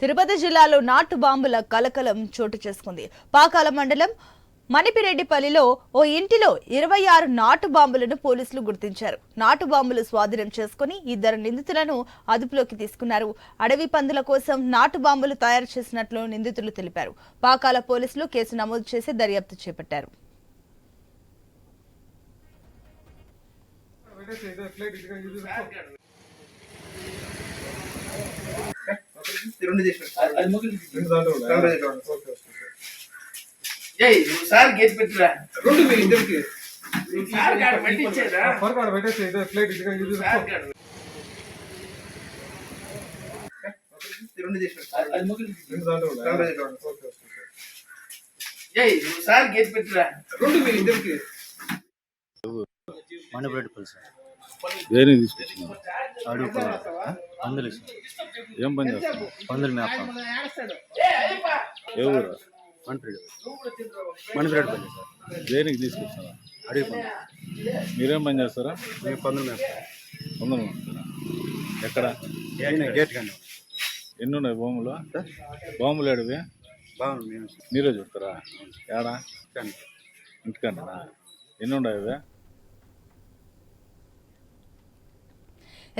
తిరుపతి జిల్లాలో నాటు బాంబుల కలకలం చోటు చేసుకుంది. పాకాల మండలం మణిపిరెడ్డిపల్లిలో ఓ ఇంటిలో ఇరవై ఆరు నాటు బాంబులను పోలీసులు గుర్తించారు. నాటు బాంబులు స్వాధీనం చేసుకుని ఇద్దరు నిందితులను అదుపులోకి తీసుకున్నారు. అడవి పందుల కోసం నాటు బాంబులు తయారు చేసినట్లు నిందితులు తెలిపారు. పాకాల పోలీసులు కేసు నమోదు చేసి దర్యాప్తు చేపట్టారు. రెండు చేసిన అది ముగ్గురు రెండు దాంట్లో ఉన్నాయి. రెండు చేసిన. Okay, okay. ఏయ్ నువ్వు సార్ గేట్ పెట్టిరా రెండు మీ ఇద్దరికి నువ్వు సార్ కాడ పెట్టించేదా ఆ ఫర్క్ ఆడ పెట్టేసి ఇదే ప్లేట్ ఇదిగా ఇది తీసుకో. సార్ కాడ రెండు చేసిన అది ముగ్గురు రెండు దాంట్లో ఉన్నాయి. రెండు చేసిన. Okay, okay, okay. ఏయ్ నువ్వు సార్ గేట్ పెట్టిరా రెండు మీ ఇద్దరికి మణిపూరెడ్డి పులుసు దేనికి తీసుకొచ్చినావు అడుగు పందులు ఏం పని చేస్తావు? పందులు మేప. ఏ ఊరు? మణిపూరెడ్డి మణిపూరెడ్డి పల్లి సార్ దేనికి తీసుకొచ్చినావా అడవి పందులు మీరేం పని చేస్తారా? మేము పందులు మేప. వందలు ఎక్కడ? గేట్ కానీ ఎన్ని ఉన్నాయి భూములు భూములు ఏడివి? బాగుంది మేము. మీరే చూస్తారా? ఏడా? కానీ ఇంటికన్నా ఎన్ని ఉన్నాయి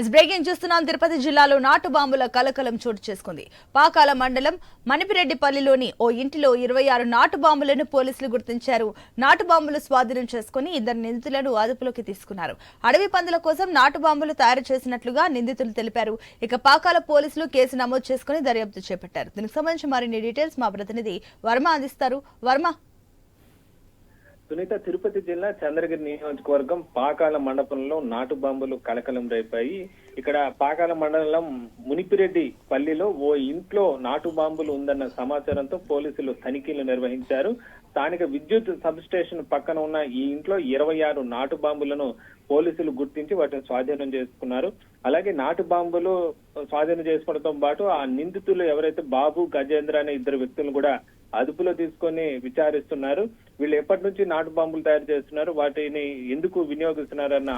ఎస్ బ్రేకింగ్ చూస్తున్నాం తిరుపతి జిల్లాలో నాటు బాంబుల కలకలం చోటు చేసుకుంది. పాకాల మండలం మణిపిరెడ్డిపల్లిలోని ఓ ఇంటిలో ఇరవై ఆరు నాటు బాంబులను పోలీసులు గుర్తించారు. నాటు బాంబులు స్వాధీనం చేసుకుని ఇద్దరు నిందితులను అదుపులోకి తీసుకున్నారు. అడవి పందుల కోసం నాటు బాంబులు తయారు చేసినట్లుగా నిందితులు తెలిపారు. ఇక పాకాల పోలీసులు కేసు నమోదు చేసుకుని దర్యాప్తు చేపట్టారు. దీనికి సంబంధించి మరిన్ని డీటెయిల్స్ మా ప్రతినిధి వర్మ అందిస్తారు. వర్మ సునీత తిరుపతి జిల్లా చంద్రగిరి నియోజకవర్గం పాకాల మండపంలో నాటు బాంబులు కలకలం రేపాయి. ఇక్కడ పాకాల మండలం మునిపిరెడ్డి పల్లిలో ఓ ఇంట్లో నాటు బాంబులు ఉందన్న సమాచారంతో పోలీసులు తనిఖీలు నిర్వహించారు. స్థానిక విద్యుత్ సబ్ స్టేషన్ పక్కన ఉన్న ఈ ఇంట్లో ఇరవై ఆరు నాటు బాంబులను పోలీసులు గుర్తించి వాటిని స్వాధీనం చేసుకున్నారు. అలాగే నాటు బాంబులు స్వాధీనం చేసుకోవడంతో పాటు ఆ నిందితులు ఎవరైతే బాబు గజేంద్ర అనే ఇద్దరు వ్యక్తులను కూడా అదుపులో తీసుకొని విచారిస్తున్నారు. వీళ్ళు ఎప్పటి నుంచి నాటు బాంబులు తయారు చేస్తున్నారు? వాటిని ఎందుకు వినియోగిస్తున్నారు అన్న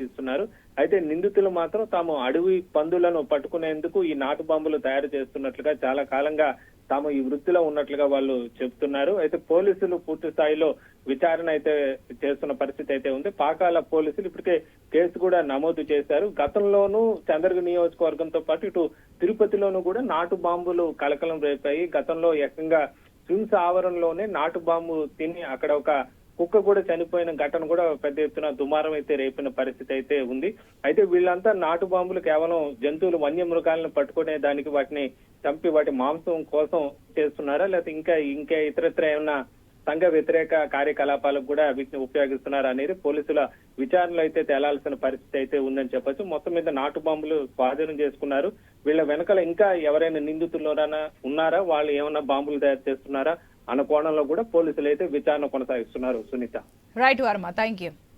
తీస్తున్నారు. అయితే నిందితులు మాత్రం తాము అడవి పందులను పట్టుకునేందుకు ఈ నాటు బాంబులు తయారు చేస్తున్నట్లుగా చాలా కాలంగా తాము ఈ వృత్తిలో ఉన్నట్లుగా వాళ్ళు చెప్తున్నారు. అయితే పోలీసులు పూర్తి స్థాయిలో విచారణ అయితే చేస్తున్న పరిస్థితి అయితే ఉంది. పాకాల పోలీసులు ఇప్పటికే కేసు కూడా నమోదు చేశారు. గతంలోనూ చంద్రగిరి నియోజకవర్గంతో పాటు ఇటు తిరుపతిలోనూ కూడా నాటు బాంబులు కలకలం రేపాయి. గతంలో ఏకంగా స్విమ్స్ ఆవరణలోనే నాటు బాంబు తిని అక్కడ ఒక కుక్క కూడా చనిపోయిన ఘటన కూడా పెద్ద ఎత్తున దుమారం అయితే రేపిన పరిస్థితి అయితే ఉంది. అయితే వీళ్ళంతా నాటు బాంబులు కేవలం జంతువులు వన్యమృగాలను పట్టుకునే దానికి వాటిని చంపి వాటి మాంసం కోసం చేస్తున్నారా? లేకపోతే ఇంకా ఇంకా ఇతరత్ర ఏమైనా సంఘ వ్యతిరేక కార్యకలాపాలకు కూడా వీటిని ఉపయోగిస్తున్నారు అనేది పోలీసుల విచారణలో అయితే తేలాల్సిన పరిస్థితి అయితే ఉందని చెప్పొచ్చు. మొత్తం మీద నాటు బాంబులు స్వాధీనం చేసుకున్నారు. వీళ్ళ వెనకాల ఇంకా ఎవరైనా నిందితులు ఉన్నారా? వాళ్ళు ఏమైనా బాంబులు తయారు చేస్తున్నారా? అన్న కోణంలో కూడా పోలీసులు అయితే విచారణ కొనసాగిస్తున్నారు Sunitha. Right Varma. Thank you